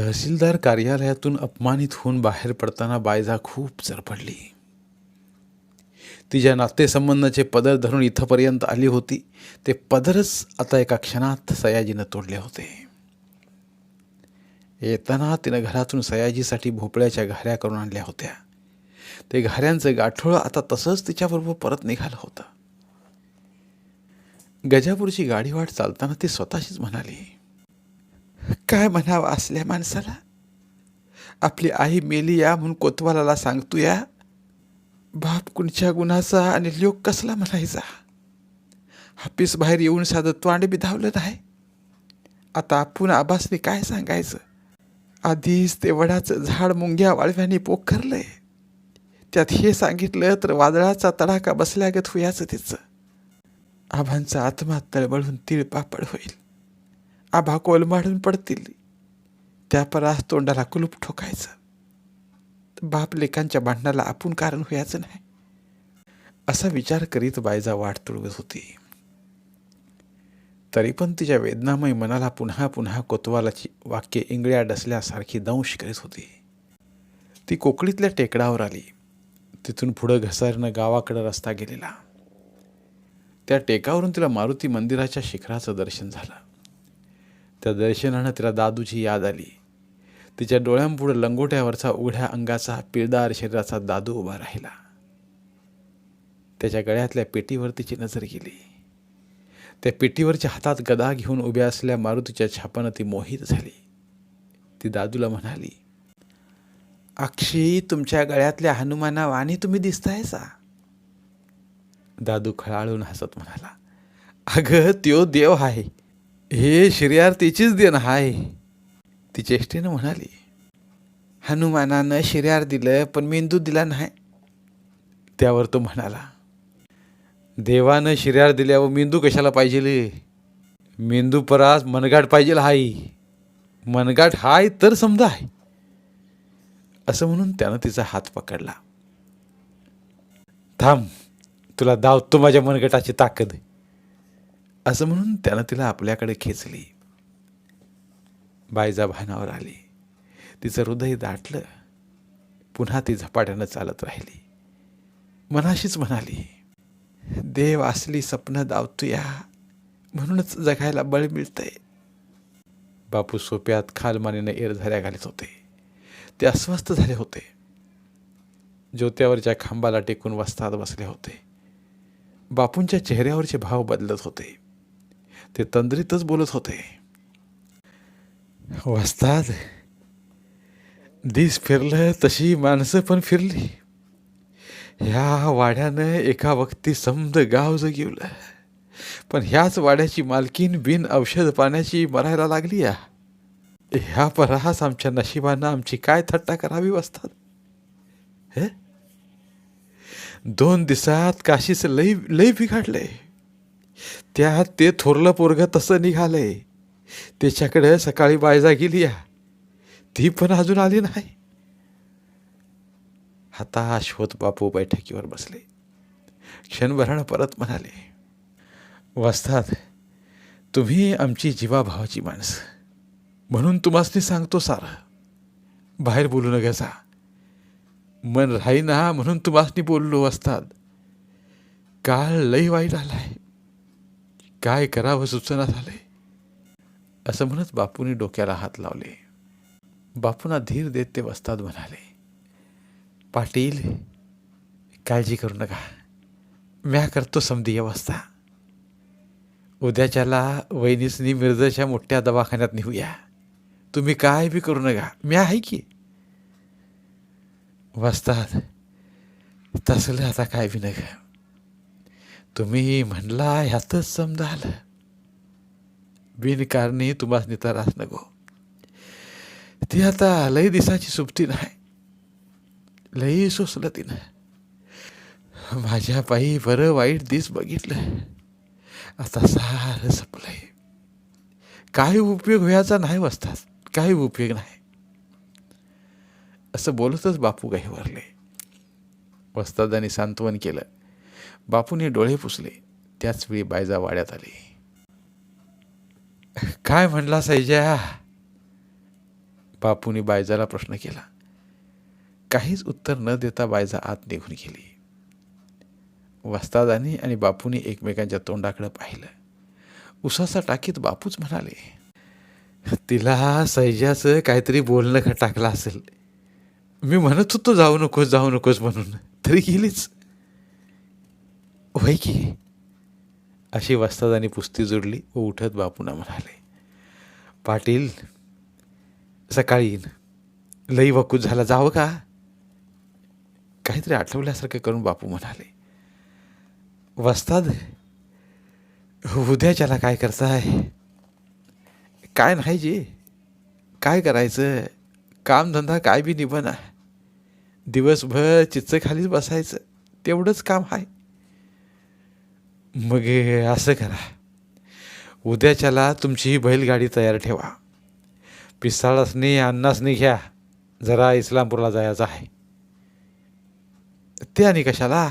तहसीलदार कार्यालयातून अपमानित होऊन बाहेर पडताना बायजा खूप चरपडली तिच्या नातेसंबंधाचे पदर धरून इथंपर्यंत आली होती. ते पदरच आता एका क्षणात सयाजीनं तोडले होते. येताना तिनं घरातून सयाजीसाठी भोपळ्याच्या घाऱ्या करून आणल्या होत्या. ते घाऱ्यांचं गाठोळं आता तसंच तिच्याबरोबर परत निघालं होतं. गजापूरची गाडीवाट चालताना ती स्वतःशीच म्हणाली काय म्हणावं असल्या माणसाला? आपली आई मेली या म्हणून कोतवालाला सांगतो या. बाप कुणच्या गुणाचा आणि लोक कसला म्हणायचा? हापीस बाहेर येऊन साधं तोंड बी धावलं नाही. आता आपण आबासने काय सांगायचं? आधीच ते वडाचं झाड मुंग्या वाळव्याने पोखरलंय. त्यात हे सांगितलं तर वादळाचा तडाखा बसल्यागत हुयाचं तिचं. आभांचा आत्मा तळबळून तीळ पापड होईल. आभा कोलमाडून पडतील. त्या परास तोंडाला कुलूप ठोकायचं. बाप लेकांच्या भांडणाला आपण कारण व्हायचं नाही. असा विचार करीत बायजा वाट तुळवत होती. तरी पण तिच्या वेदनामय मनाला पुन्हा पुन्हा कोतवालाची वाक्य इंगळ्या डसल्यासारखी दंश करीत होती. ती कोकळीतल्या टेकडावर आली. तिथून पुढं घसरणं गावाकडं रस्ता गेलेला. त्या टेकावरून तिला मारुती मंदिराच्या शिखराचं दर्शन झालं. त्या दर्शनानं तिला दादूची याद आली. तिच्या डोळ्यांपुढं लंगोट्यावरचा उघड्या अंगाचा पिळदार शरीराचा दादू उभा राहिला. त्याच्या गळ्यातल्या पेटीवर तिची नजर गेली. त्या पेटीवरच्या हातात गदा घेऊन उभ्या असलेल्या मारुतीच्या छापानं ती मोहित झाली. ती दादूला म्हणाली अक्षी तुमच्या गळ्यातल्या हनुमाना वाणी तुम्ही दिसतायसा दादू खळाळून हसत म्हणाला अगं त्यो देव आहे. हे शिर्यार तिचीच देण हाय. ती चेष्टेनं म्हणाली हनुमानानं शिर्यार दिलं पण मेंदू दिला नाही. त्यावर तो म्हणाला देवानं शिर्यार दिल्यावर मेंदू कशाला पाहिजे मेंदू परास मनगाट पाहिजे हाय मनगाट हाय तर समजा आहे असं म्हणून त्यानं तिचा हात पकडला. थांब तुला दावतो माझ्या मनगटाची ताकद. असं म्हणून त्यानं तिला आपल्याकडे खेचली. बायजा भानावर आली. तिचं हृदय दाटलं. पुन्हा ती झपाट्यानं चालत राहिली. मनाशीच म्हणाली देव असली स्वप्न दावतूया म्हणूनच जगायला बळ मिळतंय. बापू सोप्यात खालमानीनं एरझऱ्या घालत होते. ते अस्वस्थ झाले होते. ज्योत्यावरच्या खांबाला टेकून वस्तात बसले होते. बापूंच्या चेहऱ्यावरचे भाव बदलत होते. ते तंद्रीतच बोलत होते. वस्ताद दिस फिरलं तशी माणसं पण फिरली. ह्या वाड्यानं एका वक्ती समद गाव जगिवलं. पण ह्याच वाड्याची मालकीन बिन औषध पाण्याची मरायला लागली या ह्या परास आमच्या नशिबानं आमची काय थट्टा करावी वस्तात हे? दोन दिवसात काशीचं लई लई बिघडलंय. त्या ते थोरलं पोरगं तसं निघालंय. त्याच्याकडे सकाळी बायजा गेली या. ती पण अजून आली नाही. हताश होत बापू बैठकीवर बसले. क्षणभरानं परत म्हणाले वस्तात तुम्ही आमची जीवाभावाची माणसं. म्हणून तुम्हासनी सांगतो सारं. बाहेर बोलू नका जा. मन राहीना म्हणून तुम्हासनी बोललो असतात काळ लई वाईट आलाय. काय करावं सुचना झाले? असं म्हणत बापूने डोक्याला हात लावले. बापूंना धीर देत ते वस्ताद म्हणाले पाटील काळजी करू नका. म्या करतो समधी अवस्था उद्याच्याला वहिनीसनी मिरजच्या मोठ्या दवाखान्यात नेऊया. तुम्ही काय बी करू नका. म्या आहे की. वस्तात तसलं आता काय बी नका. तुम्ही म्हणला ह्यातच समजा आलं बिनकारणी तुम्हाला त्रास नको. ती आता लई दिसाची सुप्ती नाही. लई सोसलं तिनं माझ्या पायी बरं वाईट दिस बघितलं. आता सारं संपलंय. काही उपयोग व्हायचा नाही वसतात काही उपयोग नाही. असं बोलतच बापू काही वरले. वस्तादांनी सांत्वन केलं. बापूने डोळे पुसले. त्याच वेळी बायजा वाड्यात आली. काय म्हणला सैजा बापूने बायजाला प्रश्न केला. काहीच उत्तर न देता बायजा आत निघून गेली. वस्तादानी आणि बापूने एकमेकांच्या तोंडाकडे पाहिलं. उसाचा टाकीत बापूच म्हणाले तिला सैजाचं काहीतरी बोलणं टाकलं असेल. मी म्हणत होतो जाऊ नकोस जाऊ नकोस म्हणून. तरी गेलीच. होय की? अशी वस्तादानी पुस्ती जोडली व उठत बापूना म्हणाले पाटील सकाळी येईन. लई वकूत झाला जावं का? काहीतरी आठवल्यासारखं करून बापू म्हणाले वस्ताद उद्याच्याला काय करताय? काय नाही जे. काय करायचं? कामधंदा काय बी निबना दिवसभर चित्त खालीच बसायचं. तेवढंच काम आहे मग असं करा. उद्याच्याला तुमची ही बैलगाडी तयार ठेवा. पिसाळसनी अन्नासनी घ्या. जरा इस्लामपूरला जायचं आहे. ते आणि कशाला?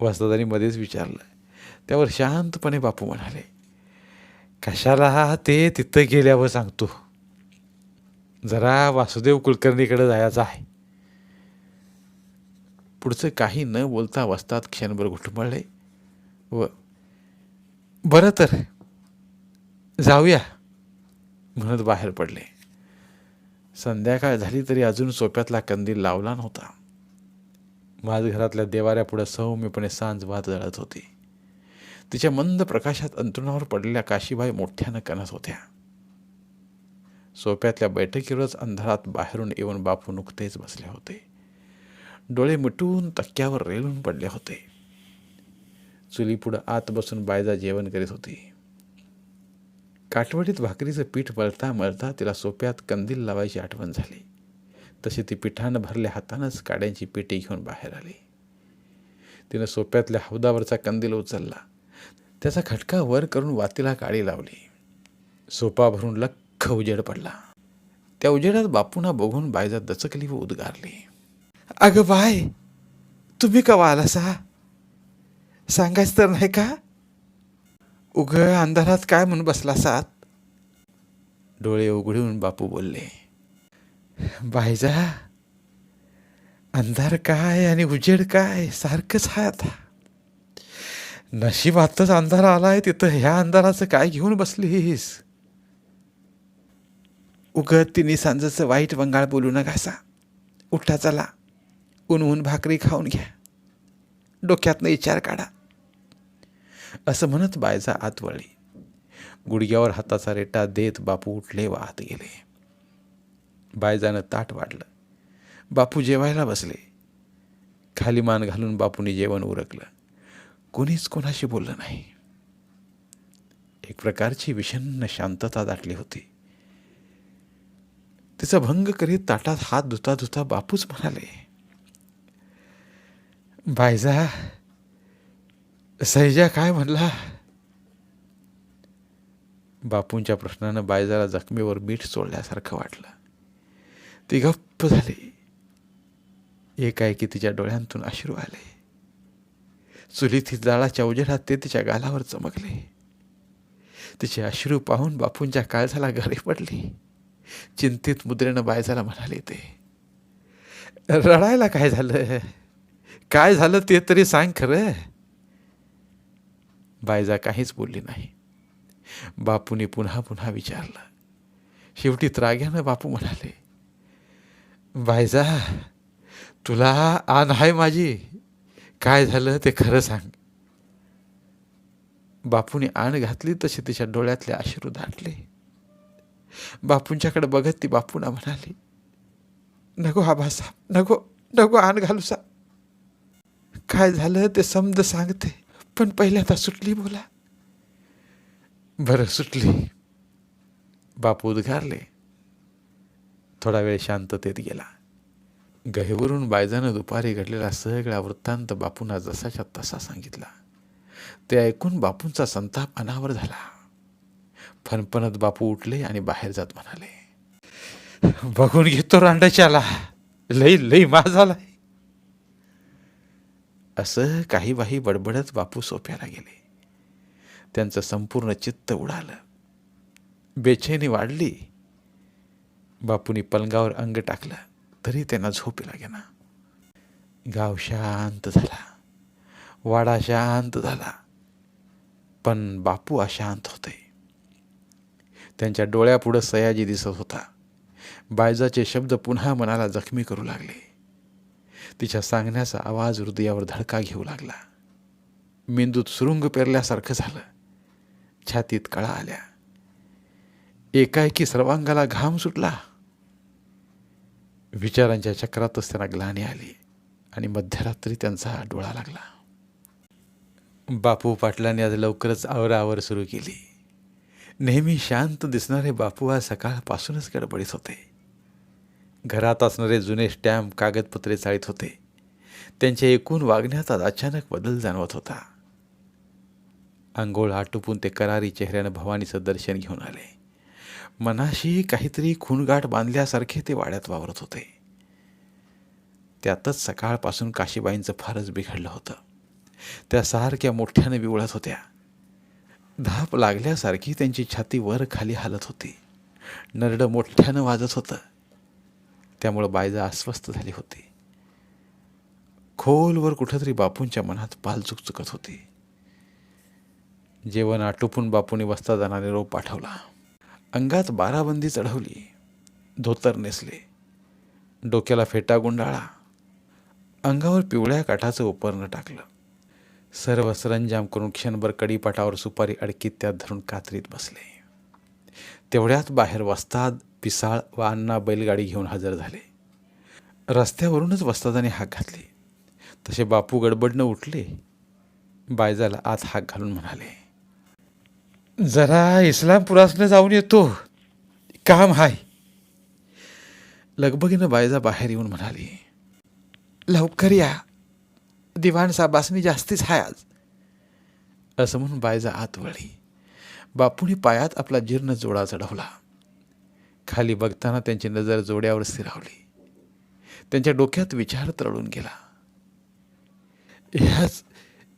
वस्तादानी मध्येच विचारलं. त्यावर शांतपणे बापू म्हणाले कशाला? ते तिथं गेल्यावर सांगतो. जरा वासुदेव कुलकर्णीकडे जायचं आहे. पुढचं काही न बोलता वस्तात क्षणभर घुटमळले. व बरं तर जाऊया. म्हणत बाहेर पडले. संध्याकाळ झाली तरी अजून सोप्यातला कंदील लावला नव्हता. माझघरातल्या देवाऱ्यापुढे सौम्यपणे सांज वाद जळत होती. तिच्या मंद प्रकाशात अंतरुणावर पडलेल्या काशीबाई मोठ्यानं कणत होत्या. सोप्यातल्या बैठकीवरच अंधारात बाहेरून येऊन बापू नुकतेच बसले होते. डोळे मिटून तक्क्यावर रेलून पडले होते. चुलीपुढं आत बसून बायजा जेवण करीत होती. काठवडीत भाकरीचं पीठ मळता मळता तिला सोप्यात कंदील लावायची आठवण झाली. तशी ती पिठानं भरल्या हातानंच काड्यांची पेटी घेऊन बाहेर आली. तिनं सोप्यातल्या हौदावरचा कंदील उचलला. त्याचा खटका वर करून वातीला काळी लावली. सोपा भरून लख्ख उजेड पडला. त्या उजेडात बापूंना बघून बायजा दचकली व उद्गारली. अगं बाय तुम्ही कवा आलासा? सांगायचं तर नाही का? उघड अंधारात काय म्हणून बसला सात? डोळे उघडून बापू बोलले बायजा अंधार काय आणि उजेड काय सारखंच आहे आता. नशिबातच अंधार आलाय तिथं ह्या अंधाराचं काय घेऊन बसलीस? उगत तिने सांजेचं वाईट बंगाळ बोलू नका सा उठा चला ऊन ऊन भाकरी खाऊन घ्या. डोक्यातनं विचार काढा. असं म्हणत बायजा आत वळली गुडघ्यावर हाताचा रेटा देत बापू उठले व आत गेले. बायजानं ताट वाढलं. बापू जेवायला बसले. खाली मान घालून बापूने जेवण उरकलं. कोणीच कोणाशी बोललं नाही. एक प्रकारची विषन्न शांतता दाटली होती. तिचा भंग करीत ताटात हात धुता धुता बापूच म्हणाले बायजा सैजा काय म्हणला? बापूंच्या प्रश्नानं बायजाला जखमेवर मीठ चोळल्यासारखं वाटलं. ती गप्प झाली. एकाएकी तिच्या डोळ्यांतून अश्रू आले. चुलीत जाळाच्या उजेडात ते तिच्या गालावर चमकले. तिचे अश्रू पाहून बापूंच्या काळजाला घरे पडली. चिंतित मुद्रेनं बायजाला म्हणाले ते रडायला काय झालं? काय झालं ते तरी सांग खरं. बायजा काहीच बोलली नाही. बापूने पुन्हा पुन्हा विचारलं. शेवटी त्राग्यानं बापू म्हणाले बायजा तुला आण आहे माझी. काय झालं ते खरं सांग. बापूने आण घातली तशी तिच्या डोळ्यातले आश्रू दाटले. बापूंच्याकडे बघत ती बापूंना म्हणाली नको आबासाहेब नको नको आण घालू सा. काय झालं ते समज सांगते. पण पहिल्यांदा सुटली बोला. बरं सुटली. बापू उद्गारले. थोडा वेळ शांततेत गेला. गहेवरून बायजानं दुपारी घडलेला सगळा वृत्तांत बापूंना जसाच्या तसा सांगितला. ते ऐकून बापूंचा संताप अनावर झाला. फणफणत बापू उठले आणि बाहेर जात म्हणाले बघून घेतो रांडाच्याला. लई लई मा झालाय असं काही बाही बडबडत बापू सोप्याला गेले. त्यांचं संपूर्ण चित्त उडालं. बेचैनी वाढली. बापूनी पलंगावर अंग टाकलं तरी त्यांना झोप गेला गाव शांत झाला. वाडा शांत झाला. पण बापू अशांत होते. त्यांच्या डोळ्यापुढं सयाजी दिसत होता. बायजाचे शब्द पुन्हा मनाला जखमी करू लागले. तिच्या सांगण्याचा आवाज हृदयावर धडका घेऊ लागला. मेंदूत सुरुंग पेरल्यासारखं झालं. छातीत कळा आल्या. एकाएकी सर्वांगाला घाम सुटला. विचारांच्या चक्रातच त्यांना ग्लानी आली आणि मध्यरात्री त्यांचा डोळा लागला. बापू पाटलांनी आज लवकरच आवरावर सुरू केली. नेहमी शांत दिसणारे बापू आज सकाळपासूनच गडबडीत होते. घरात असणारे जुने स्टॅम्प कागदपत्रे चाळीत होते. त्यांच्या एकूण वागण्यात अचानक बदल जाणवत होता. आंघोळ आटोपून ते करारी चेहऱ्यानं भवानीचं दर्शन घेऊन आले. मनाशी काहीतरी खूणगाठ बांधल्यासारखे ते वाड्यात वावरत होते. त्यातच सकाळपासून काशीबाईंचं फारच बिघडलं होतं. त्या सारख्या मोठ्याने विवळत होत्या. धाप लागल्यासारखी त्यांची छाती वर खाली हालत होती. नरडं मोठ्यानं वाजत होतं. त्यामुळं बायजा अस्वस्थ झाली होती. खोलवर कुठंतरी बापूंच्या मनात पाल चुकचुकत होती. जेवण आटोपून बापूने वस्ता जाणारे रोप पाठवला. अंगात बाराबंदी चढवली. धोतर नेसले. डोक्याला फेटा गुंडाळा. अंगावर पिवळ्या काठाचं उपरणं टाकलं. सर्व सरंजाम करून क्षणभर कडीपाटावर सुपारी अडकीत त्यात धरून कात्रीत बसले. तेवढ्यात बाहेर वस्ताद पिसाळ व अण्णा बैलगाडी घेऊन हजर झाले. रस्त्यावरूनच वस्तादाने हाक घातली. तसे बापू गडबडनं उठले बायजाला आत हाक घालून म्हणाले जरा इस्लामपुरासनं जाऊन येतो. काम हाय. लगबगीनं बायजा बाहेर येऊन म्हणाली लवकर या. दिवाण साबासनी जास्तीच हाय आज. असं म्हणून बायजा आत वळली. बापूने पायात आपला जीर्ण जोडा चढवला. खाली बघताना त्यांची नजर जोड्यावर स्थिरावली. त्यांच्या डोक्यात विचार तरळून गेला. ह्याच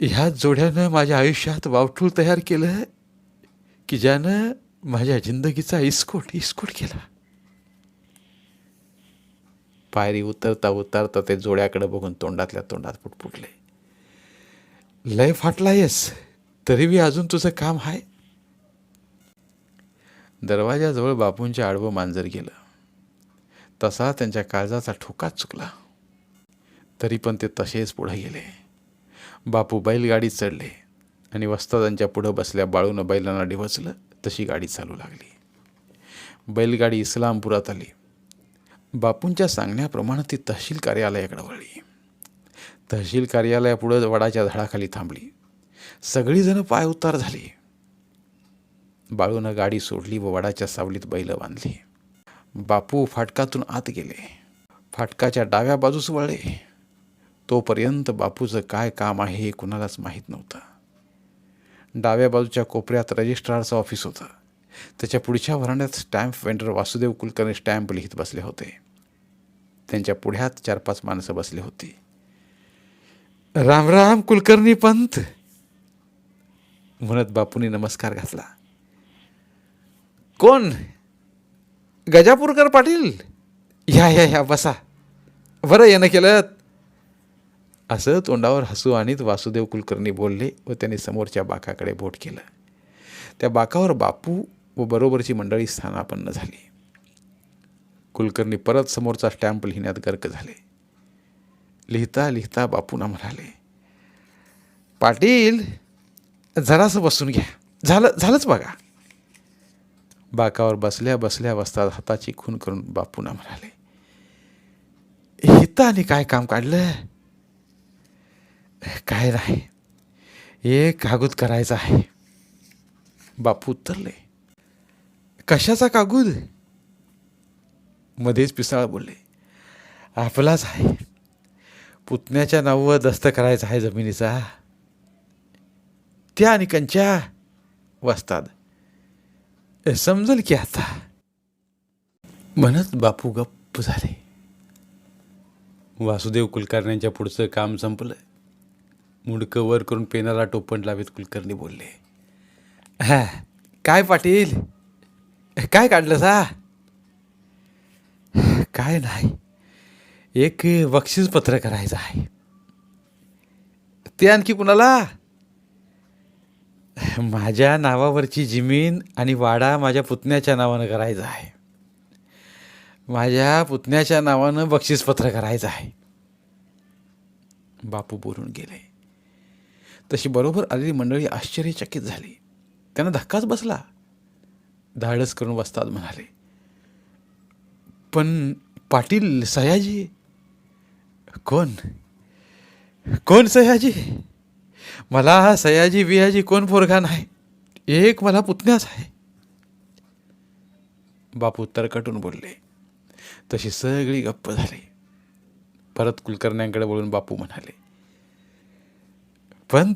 ह्याच जोड्यानं माझ्या आयुष्यात वावठूळ तयार केलं की ज्यानं माझ्या जिंदगीचा इस्कोट इस्कोट केला. पायरी उतरता उतरता ते जोड्याकडे बघून तोंडातल्या तोंडात फुटफुटले लय फाटला येस तरी बी अजून तुझं काम आहे दरवाजाजवळ बापूंच्या आडवं मांजर गेलं. तसा त्यांच्या काळजाचा ठोकाच चुकला. तरी पण ते तसेच पुढे गेले. बापू बैलगाडीत चढले आणि वस्तादांच्या पुढं बसल्या बाळूनं बैलांना डिवचलं तशी गाडी चालू लागली. बैलगाडी इस्लामपुरात आली. बापूंच्या सांगण्याप्रमाणे ती तहसील कार्यालयाकडे वळली. तहसील कार्यालयापुढं वडाच्या झाडाखाली थांबली. सगळीजणं पाय उतार झाली. बाळूनं गाडी सोडली व वडाच्या सावलीत बैल बांधली. बापू फाटकातून आत गेले. फाटकाच्या डाव्या बाजूस वळले. तोपर्यंत बापूचं काय काम आहे हे कुणालाच माहीत नव्हतं. डाव्या बाजूच्या कोपऱ्यात रजिस्ट्रारचं ऑफिस होतं. त्याच्या पुढच्या वरांड्यात stamp vendor Vasudev Kulkarni stamp लिहित बसले होते. त्यांच्या पुढ्यात चार पाच माणसं बसली होती. राम राम कुलकर्णी पंत! म्हणत बापूंनी नमस्कार घातला. कोण? गजापूरकर पाटील? या या या बसा. बरं येणं केलं असं तोंडावर हसू आणीत वासुदेव कुलकर्णी बोलले व त्यांनी समोरच्या बाकाकडे बोट केलं. त्या बाकावर बापू व बरोबरची मंडळी स्थानापन्न झाली. कुलकर्णी परत समोरचा स्टॅम्प लिहिण्यात गर्क झाले. लिहिता लिहिता बापूंना म्हणाले पाटील जरासं बसून घ्या. झालं झालंच बघा. बाकावर बसल्या बसल्या बसतात हाताची खून करून बापूना म्हणाले हिता आणि काय काम काढलं काय नाही एक कागूद करायचा आहे. बापू उतरले. कशाचा कागूद? मध्येच पिसाळ बोलले आपलाच आहे. पुतण्याच्या नावावर दस्त करायचा आहे जमिनीचा. त्या आणि कंच्या वस्ताद समजल की आता. म्हणत बापू गप्प झाले. वासुदेव कुलकर्ण्यांच्या पुढचं काम संपलं. मुडकं वर करून पेनाला टोपण लावीत कुलकर्णी बोलले. हा काय पाटील? काय काढलं सा काय नाही. एक बक्षीस पत्र करायचं आहे. ते आणखी कुणाला? माझ्या नावावरची जमीन आणि वाडा माझ्या पुतण्याच्या नावानं करायचा आहे. माझ्या पुतण्याच्या नावानं बक्षीसपत्र करायचं आहे. बापू बोलून गेले. तशी बरोबर आलेली मंडळी आश्चर्यचकित झाली. त्यांना धक्काच बसला. धाडस करून बसतात म्हणाले. पण पाटील सयाजी? कोण? कोण सयाजी? मला सयाजी बियाजी कोण पोरगा नाही? एक मला पुतण्याच आहे. बापू तरकटून बोलले. तशी सगळी गप्प झाली. परत कुलकर्ण्यांकडे वळून बापू म्हणाले पंत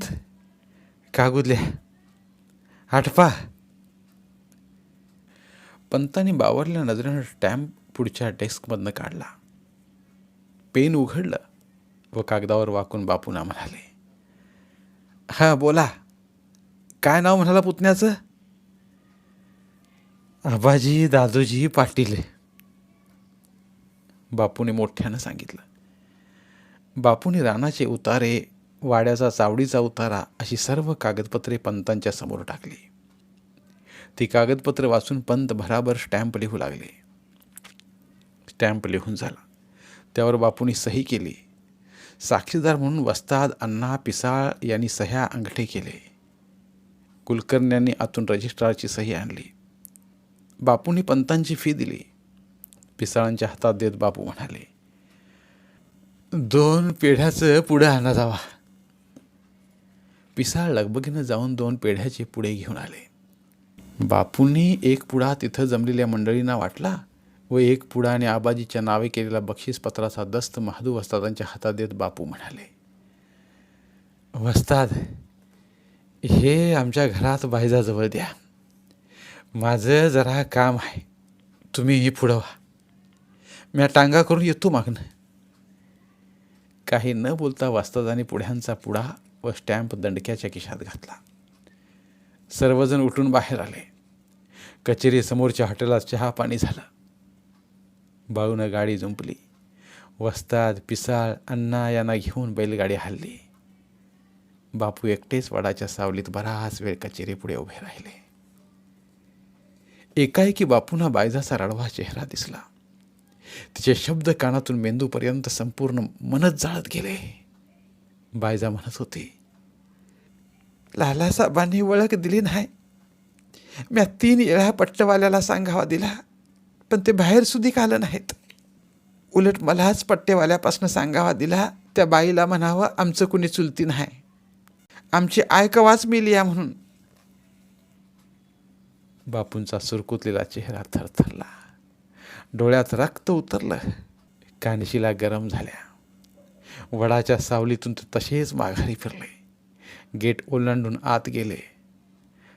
कागुदल्या आठपा पंतांनी बावरल्या नजरेनं स्टॅम्प पुढच्या डेस्कमधनं काढला. पेन उघडलं व कागदावर वाकून बापूंना म्हणाले हां बोला. काय नाव म्हणाला पुतण्याचं? आबाजी दादोजी पाटील. बापूने मोठ्यानं सांगितलं. बापूने रानाचे उतारे वाड्याचा चावडीचा उतारा अशी सर्व कागदपत्रे पंतांच्या समोर टाकली. ती कागदपत्र वाचून पंत भराभर स्टॅम्प लिहू लागले. स्टॅम्प लिहून झाला. त्यावर बापूंनी सही केली. साक्षीदार म्हणून वस्ताद अण्णा पिसाळ यांनी सह्या अंगठे केले. कुलकर्ण्यांनी आतून रजिस्ट्रारची सही आणली. बापूंनी पंतांची फी दिली. पिसाळांच्या हातात देत बापू म्हणाले दोन पेढ्याचं पुढे आणा जावा. पिसाळ लगबगीनं जाऊन दोन पेढ्याचे पुढे घेऊन आले. बापूंनी एक पुडा तिथं जमलेल्या मंडळींना वाटला व एक पुढाने आणि आबाजीच्या नावे केलेला बक्षीसपत्राचा दस्त महादू वस्तादांच्या हातात देत बापू म्हणाले वस्ताद हे आमच्या घरात बायजाजवळ द्या. माझं जरा काम आहे. तुम्ही ही पुढं व्हा. म्या टांगा करून येतो मागणं काही न बोलता वस्तादाने पुढ्यांचा पुढा व स्टॅम्प दंडक्याच्या खिशात घातला. सर्वजण उठून बाहेर आले. कचेरीसमोरच्या हॉटेलात चहा पाणी झालं. बाळूनं गाडी जुंपली. वस्ताद पिसाळ अण्णा यांना घेऊन बैलगाडी हल्ली. बापू एकटेच वडाच्या सावलीत बराच वेळ कचेरी पुढे उभे राहिले. एकाएकी बापूंना बायजाचा रडवा चेहरा दिसला. तिचे शब्द कानातून मेंदूपर्यंत संपूर्ण मनच जाळत गेले. बायजा म्हणत होती लालासाहेबांनी ओळख दिली नाही. म्या तीन वेळा पट्टवाल्याला सांगावा दिला. पण ते बाहेर सुधी आलं नाहीत. उलट मलाच पट्टेवाल्यापासून सांगावा दिला त्या बाईला म्हणावं आमचं कुणी चुलती नाही. आमची आयकवाच मिली या म्हणून. बापूंचा सुरकुतलेला चेहरा थरथरला. डोळ्यात रक्त उतरलं. कानशीला गरम झाल्या. वडाच्या सावलीतून ते तसेच माघारी फिरले. गेट ओलांडून आत गेले.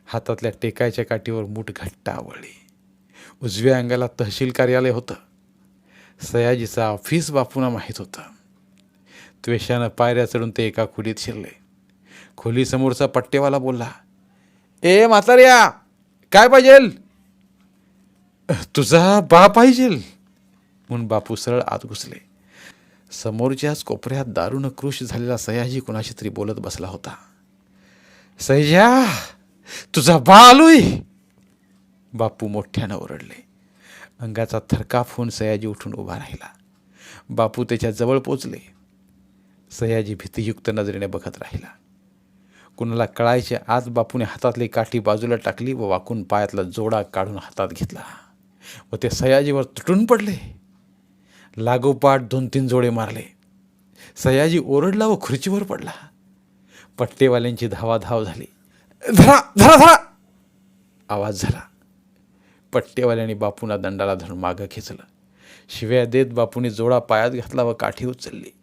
हातातल्या टेकायच्या काठीवर मूठ घट्ट आवळली. उजव्या अंगाला तहसील कार्यालय होतं. सयाजीचं ऑफिस बापूंना माहीत होतं. त्वेषानं पायऱ्या चढून ते एका खोलीत शिरले. खोलीसमोरचा पट्टेवाला बोलला ए म्हातार्या काय पाहिजेल? तुझा बा पाहिजेल. म्हणून बापू सरळ आत घुसले. समोरच्याच कोपऱ्यात दारुण कृश झालेला सयाजी कुणाशी तरी बोलत बसला होता. सैजा तुझा बा आलोय. बापू मोठ्यानं ओरडले. अंगाचा थरकाफ होऊन सयाजी उठून उभा राहिला. बापू त्याच्याजवळ पोचले. सयाजी भीतीयुक्त नजरेने बघत राहिला. कुणाला कळायच्या आज बापूने हातातली काठी बाजूला टाकली व वाकून पायातला जोडा काढून हातात घेतला. व ते सयाजीवर तुटून पडले. लागोपाठ दोन तीन जोडे मारले. सयाजी ओरडला व खुर्चीवर पडला. पट्टेवाल्यांची धावाधाव झाली. धरा धरा धरा! आवाज झाला. पट्टेवाल्याने बापूंना दंडाला धरून मागं खेचलं. शिव्या देत बापूने जोडा पायात घातला व काठी उचलली.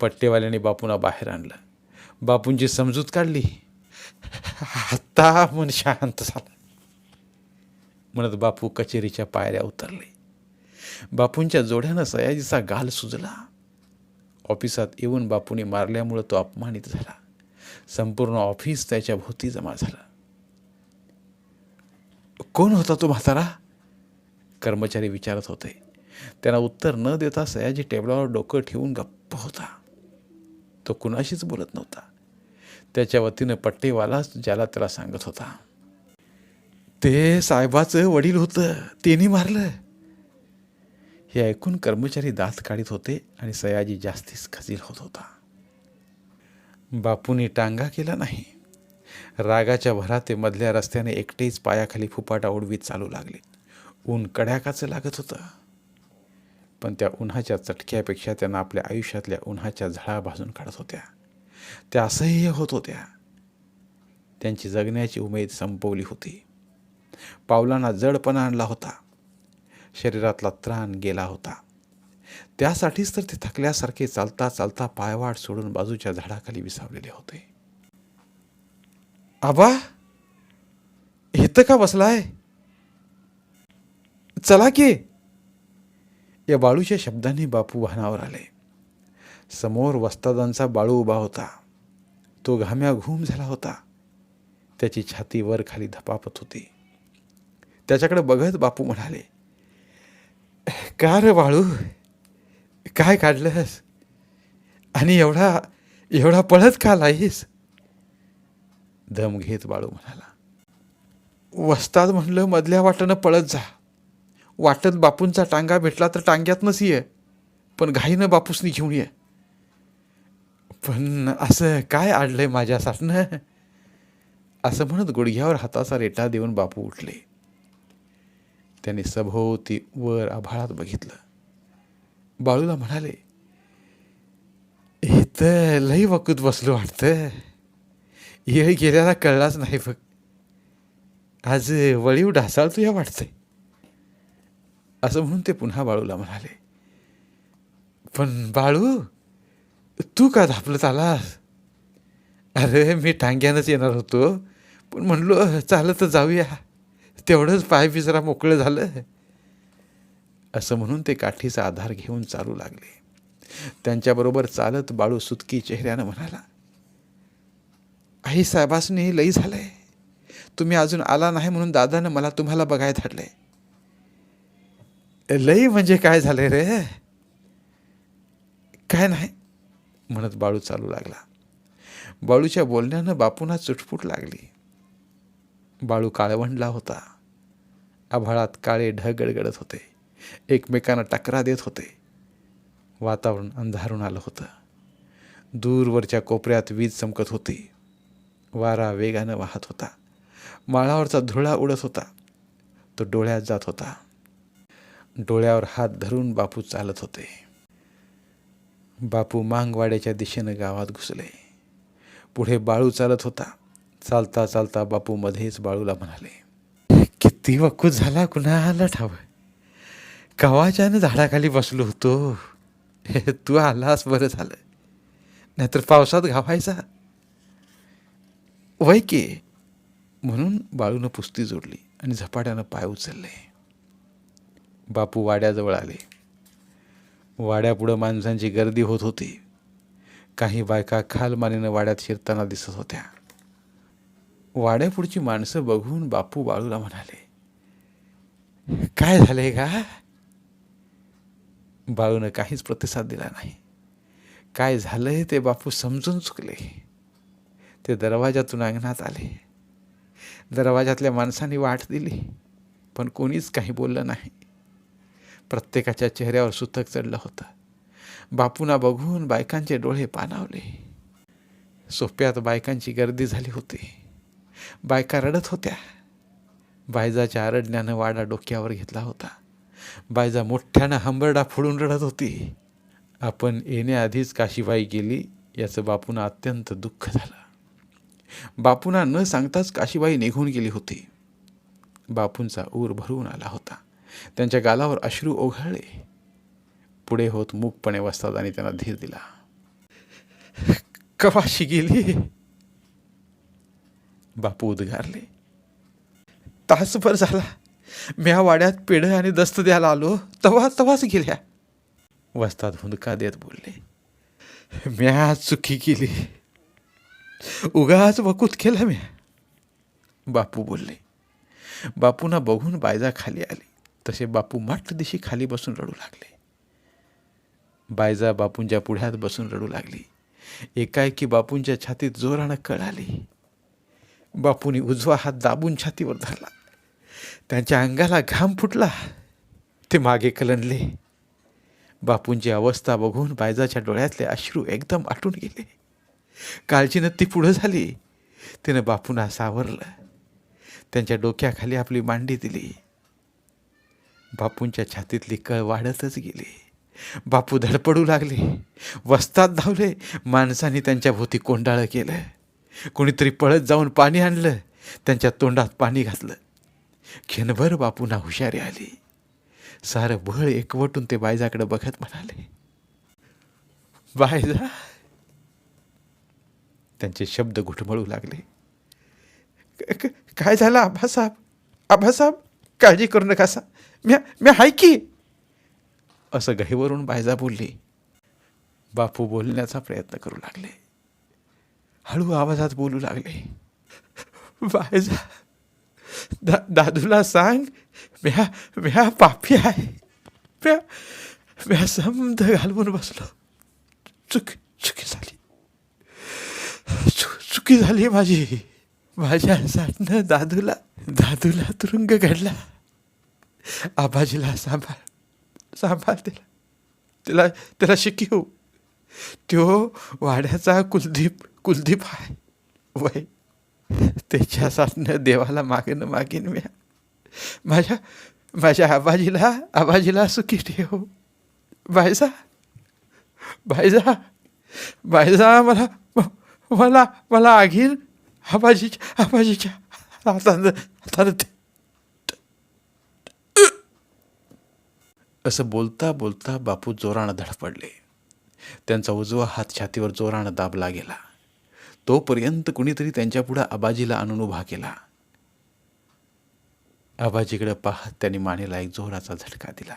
पट्टेवाल्याने बापूंना बाहेर आणलं. बापूंची समजूत काढली. आत्ता मन शांत झाला. म्हणत बापू कचेरीच्या पायऱ्या उतरले. बापूंच्या जोड्यानं सयाजीचा गाल सुजला. ऑफिसात येऊन बापूने मारल्यामुळं तो अपमानित झाला. संपूर्ण ऑफिस त्याच्या भोवती जमा झालं. कोण होता तो म्हातारा? कर्मचारी विचारत होते. त्यांना उत्तर न देता सयाजी टेबलावर डोकं ठेवून गप्प होता. तो कुणाशीच बोलत नव्हता. त्याच्या वतीनं पट्टेवालाच ज्याला त्याला सांगत होता ते साहेबाचं वडील होतं त्यांनी मारलं. हे ऐकून कर्मचारी दात काढीत होते आणि सयाजी जास्तीच खजील होत होता. बापूंनी टांगा केला नाही. रागाच्या भरात ते मधल्या रस्त्याने एकटेच पायाखाली फुपाटा उडवीत चालू लागले. ऊन कड्याकाचं लागत होतं. पण त्या उन्हाच्या चटक्यापेक्षा त्यांना आपल्या आयुष्यातल्या उन्हाच्या झळा भाजून काढत होत्या. त्या असह्य होत होत्या. त्यांची जगण्याची उमेद संपवली होती. पावलांना जडपणा आणला होता. शरीरातला त्राण गेला होता. त्यासाठीच तर ते थकल्यासारखे चालता चालता पायवाट सोडून बाजूच्या झाडाखाली विसावलेले होते. आबा इथं का बसलाय? चला की. या बाळूच्या शब्दांनी बापू वाहनावर आले. समोर वस्तादांचा बाळू उभा होता. तो घाम्या घूम झाला होता. त्याची छाती वर खाली धपापत होती. त्याच्याकडे बघत बापू म्हणाले का रे बाळू? काय काढलंस? आणि एवढा एवढा पळत का लाईस दम घेत बाळू म्हणाला. वस्ताद म्हणलं मधल्या वाटेनं पळत जा. वाटत बापूंचा टांगा भेटला तर टांग्यातनंच ये पण घाईनं बापूसनी घेऊन ये. पण असं काय आडलंय माझ्यासाठनं असं म्हणत गुडघ्यावर हाताचा रेटा देऊन बापू उठले. त्याने सभोवती वर आभाळात बघितलं. बाळूला म्हणाले इथं लई वकूत बसलो वाटतं. येळ गेल्याला कळलाच नाही बघ आज वळीव ढासाळ तुझ्या वाटतंय. असं म्हणून ते पुन्हा बाळूला म्हणाले. पण बाळू तू का धापलत आलास? अरे मी टांग्यानंच येणार होतो. पण म्हणलो चालत जाऊया. तेवढंच पाय बिजरा मोकळं झालं. असं म्हणून ते काठीचा आधार घेऊन चालू लागले. त्यांच्याबरोबर चालत बाळू सुतकी चेहऱ्यानं म्हणाला आई साहेबासनी लई झालंय. तुम्ही अजून आला नाही म्हणून दादानं मला तुम्हाला बघाय धाडलंय लई म्हणजे काय झालंय रे? काय नाही म्हणत बाळू चालू लागला. बाळूच्या बोलण्यानं बापूंना चुटपुट लागली. बाळू काळवंडला होता. आभाळात काळे ढग गडगडत होते. एकमेकांना टकरा देत होते. वातावरण अंधारून आलं होतं. दूरवरच्या कोपऱ्यात वीज चमकत होती. वारा वेगानं वाहत होता. माळावरचा धुळा उडत होता. तो डोळ्यात जात होता. डोळ्यावर हात धरून बापू चालत होते. बापू मांगवाड्याच्या दिशेनं गावात घुसले. पुढे बाळू चालत होता. चालता चालता बापू मध्येच बाळूला म्हणाले किती वकूत झाला कुणाला ठाव? कवाच्यानं झाडाखाली बसलो होतो. हे तू आलास बरं झालं. नाहीतर पावसात घावायचा. वय म्हणून बाळूनं पुस्ती जोडली आणि झपाट्यानं पाय उचलले. बापू वाड्याजवळ आले. वाड्यापुढं माणसांची गर्दी होत होती. काही बायका खालमानेनं वाड्यात शिरताना दिसत होत्या. वाड्यापुढची माणसं बघून बापू बाळूला म्हणाले काय झालंय का बाळूनं काहीच प्रतिसाद दिला नाही. काय झालंय ते बापू समजून चुकले. ते दरवाजातून अंगणात आले. दरवाजातल्या माणसांनी वाट दिली पण कोणीच काही बोललं नाही. प्रत्येकाच्या चेहऱ्यावर सुतक चढलं होतं. बापूंना बघून बायकांचे डोळे पाणावले. सोप्यात बायकांची गर्दी झाली होती. बायका रडत होत्या. बायजाच्या आरडण्यानं वाडा डोक्यावर घेतला होता. बायजा मोठ्यानं हंबरडा फोडून रडत होती. आपण येण्याआधीच काशीबाई गेली याचं बापूंना अत्यंत दुःख झालं. बापूंना न सांगताच काशीबाई निघून गेली होती. बापूंचा ऊर भरून आला होता. त्यांच्या गालावर अश्रू ओघळले. पुढे होत मूकपणे वस्तात आणि त्यांना धीर दिला. कवाशी गेली? बापू उद्गारले. तासभर झाला. म्या वाड्यात पेढं आणि दस्त द्यायला आलो. तवा तवाच गेल्या. वस्तात हुंदका देत बोलले. म्या चुकी केली. उगाच वकूत केलं मी. बापू बोलले. बापूंना बघून बायजा खाली आली. तसे बापू माठ दिशी खाली बसून रडू लागले. बायजा बापूंच्या पुढ्यात बसून रडू लागली. एकाएकी बापूंच्या छातीत जोरानं कळ आली. बापूंनी उजवा हात दाबून छातीवर धरला. त्यांच्या अंगाला घाम फुटला. ते मागे कलनले बापूंची अवस्था बघून बायजाच्या डोळ्यातले अश्रू एकदम आटून गेले. काळजीनं ती पुढं झाली. तिनं बापूंना सावरलं. त्यांच्या डोक्याखाली आपली मांडी दिली. बापूंच्या छातीतली कळ वाढतच गेली. बापू धडपडू लागले. वस्तात धावले. माणसाने त्यांच्या भोवती कोंडाळं केलं. कोणीतरी पळत जाऊन पाणी आणलं. त्यांच्या तोंडात पाणी घातलं. क्षणभर बापूंना हुशारी आली. सारं भळ एकवटून ते बायजाकडे बघत म्हणाले बायजा त्यांचे शब्द घुटमळू लागले. काय झालं आबासाहेब आबासाहेब काळजी करू नका सा. म्या म्या हाय की? असं गहीवरून बायजा बोलली. बापू बोलण्याचा प्रयत्न करू लागले. हळू आवाजात बोलू लागले. बायजा दा दादूला सांग म्या म्या पापी आहे. म्या म्या समध घालवून बसलो. चुकी चुकी चुकी झाली माझी. माझ्या साठनं दादूला दादूला तुरुंग घडला आबाजीला सांभाळ सांभाळ तिला. तिला त्याला शिकवू हो. त्यो वाड्याचा कुलदीप कुलदीप आहे. वय त्याच्या साठनं देवाला मागेन मागेन मी माझ्या माझ्या आबाजीला आबाजीला सुखी ठेव. बायजा बायजा बायजा मला. मला मला आगीन आबाजीच्या आबाजीच्या हातानं हातानं असं बोलता बोलता बापू जोरानं धडपडले. त्यांचा उजवा हात छातीवर जोरानं दाबला गेला. तोपर्यंत कुणीतरी त्यांच्यापुढं आबाजीला आणून उभा केला. आबाजीकडे पाहत त्यांनी मानेला एक जोराचा झटका दिला.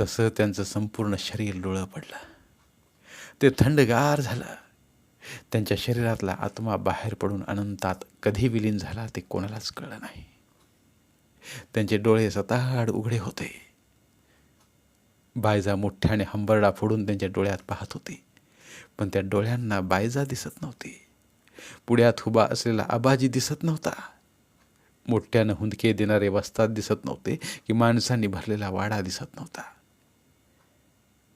तसं त्यांचं संपूर्ण शरीर डोळं पडलं. ते थंडगार झालं. त्यांच्या शरीरातला आत्मा बाहेर पडून अनंतात कधी विलीन झाला ते कोणालाच कळलं नाही. त्यांचे डोळे सताड उघडे होते. बायजा मोठ्याने हंबरडा फोडून त्यांच्या डोळ्यात पाहत होती. पण त्या डोळ्यांना बायजा दिसत नव्हती. पुढ्यात उभा असलेला आबाजी दिसत नव्हता. मोठ्यानं हुंदके देणारे वस्तात दिसत नव्हते की माणसांनी भरलेला वाडा दिसत नव्हता.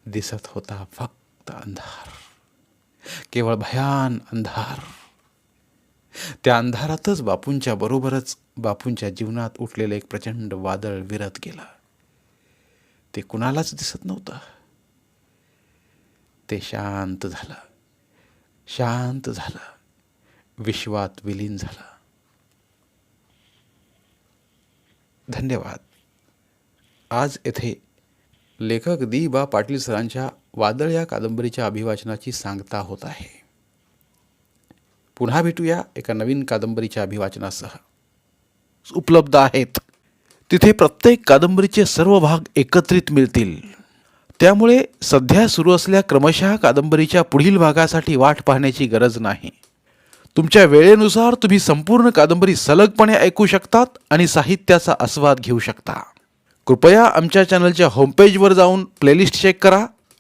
दिसत होता फक्त अंधार. केवळ भयान अंधार. त्या अंधारातच बापूंच्या बरोबरच बापूंच्या जीवनात उठलेलं एक प्रचंड वादळ विरत गेलं. ते कुणालाच दिसत नव्हतं. ते शांत झालं. शांत झालं. विश्वात विलीन झालं. धन्यवाद. आज येथे लेखक दी बा पाटील सरांच्या वादळ या कादंबरीच्या अभिवाचनाची सांगता होत आहे. पुन्हा भेटूया एका नवीन कादंबरीच्या अभिवाचनासह. उपलब्ध आहेत. तिथे प्रत्येक कादंबरीचे सर्व भाग एकत्रित मिळतील. त्यामुळे सध्या सुरू असलेल्या क्रमशः कादंबरीच्या पुढील भागासाठी वाट पाहण्याची गरज नाही. तुमच्या वेळेनुसार तुम्ही संपूर्ण कादंबरी सलगपणे ऐकू शकतात आणि साहित्याचा आस्वाद घेऊ शकता. कृपया आमच्या चॅनलच्या होमपेजवर जाऊन प्लेलिस्ट चेक करा